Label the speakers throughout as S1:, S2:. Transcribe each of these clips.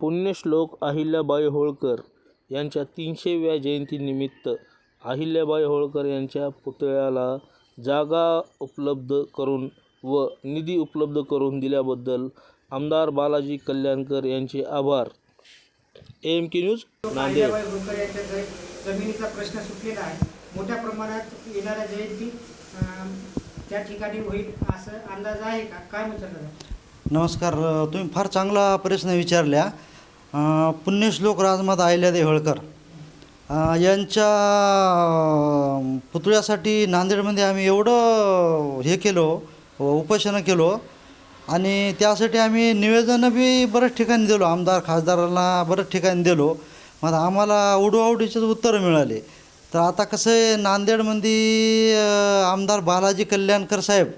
S1: पुण्यश्लोक अहिल्याबाई होळकर यांच्या तीनशेव्या जयंतीनिमित्त अहिल्याबाई होळकर यांच्या पुतळ्याला जागा उपलब्ध करून व निधी उपलब्ध करून दिल्याबद्दल आमदार बालाजी कल्याणकर यांचे आभार. M K news Nanded.
S2: Holkar यांच्या ज- जमिनीचा प्रश्न सुटलेला आहे. मोठ्या प्रमाणात येणाऱ्या जयंती अं, त्या ठिकाणी होईल असं अंदाज आहे का? काय म्हणतात दादा?
S3: नमस्कार तुम्ही फार चांगला प्रश्न विचारल्या. पुण्यश्लोक राजमाता आयल्या होळकर यांच्या पुतळ्यासाठी नांदेडमध्ये आम्ही एवढं हे केलो उपोषणं केलो आणि त्यासाठी आम्ही निवेदनं बी बऱ्याच ठिकाणी दिलो आमदार खासदारांना बऱ्याच ठिकाणी दिलो. मग आम्हाला उडवाउडीचेच उत्तरं मिळाले. तर आता कसं आहे नांदेडमध्ये आमदार बालाजी कल्याणकर साहेब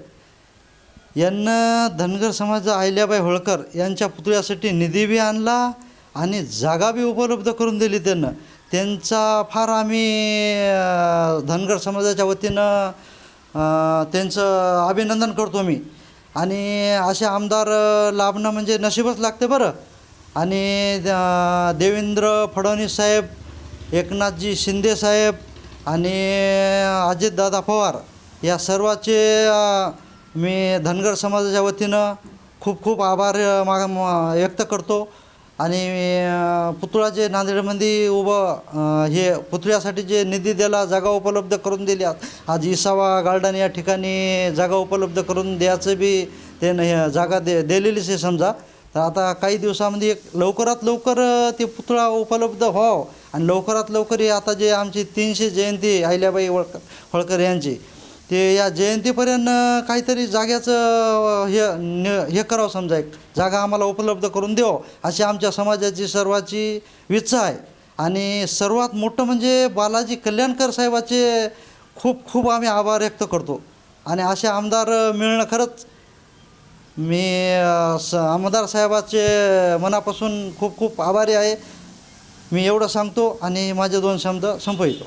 S3: यांना धनगर समाज अहिल्याबाई होळकर यांच्या पुतळ्यासाठी निधी बी आणला आणि जागा बी उपलब्ध करून दिली त्यांना. त्यांचा फार आम्ही धनगर समाजाच्या वतीनं त्यांचं अभिनंदन करतो मी. आणि असे आमदार लाभणं म्हणजे नशीबच लागते बरं. आणि देवेंद्र फडणवीस साहेब एकनाथजी शिंदे साहेब आणि अजितदादा पवार या सर्वाचे मी धनगर समाजाच्या वतीनं खूप खूप आभार माग मा व्यक्त करतो. आणि पुतळाचे पुतळा जे नांदेडमध्ये उभं हे पुतळ्यासाठी जे निधी दिला जागा उपलब्ध करून दिल्या आज इसावा गार्डन या ठिकाणी जागा उपलब्ध करून द्यायचं बी त्यानं हे जागा दे दिलेलीच आहे समजा. तर आता काही दिवसामध्ये एक लवकरात लवकर ते पुतळा उपलब्ध व्हावं. आणि लवकरात लवकर आता जे आमची तीनशे जयंती अहिल्याबाई होळकर होळकर यांची ते या जयंतीपर्यंत काहीतरी जाग्याचं हे न हे करावं समजा एक. जागा आम्हाला उपलब्ध करून देव अशी आमच्या समाजाची सर्वाची इच्छा आहे. आणि सर्वात मोठं म्हणजे बालाजी कल्याणकर साहेबाचे खूप खूप आम्ही आभार व्यक्त करतो. आणि असे आमदार मिळणं खरंच मी स आमदार साहेबाचे मनापासून खूप खूप आभारी आहे. मी एवढं सांगतो आणि माझे दोन शब्द संपवितो.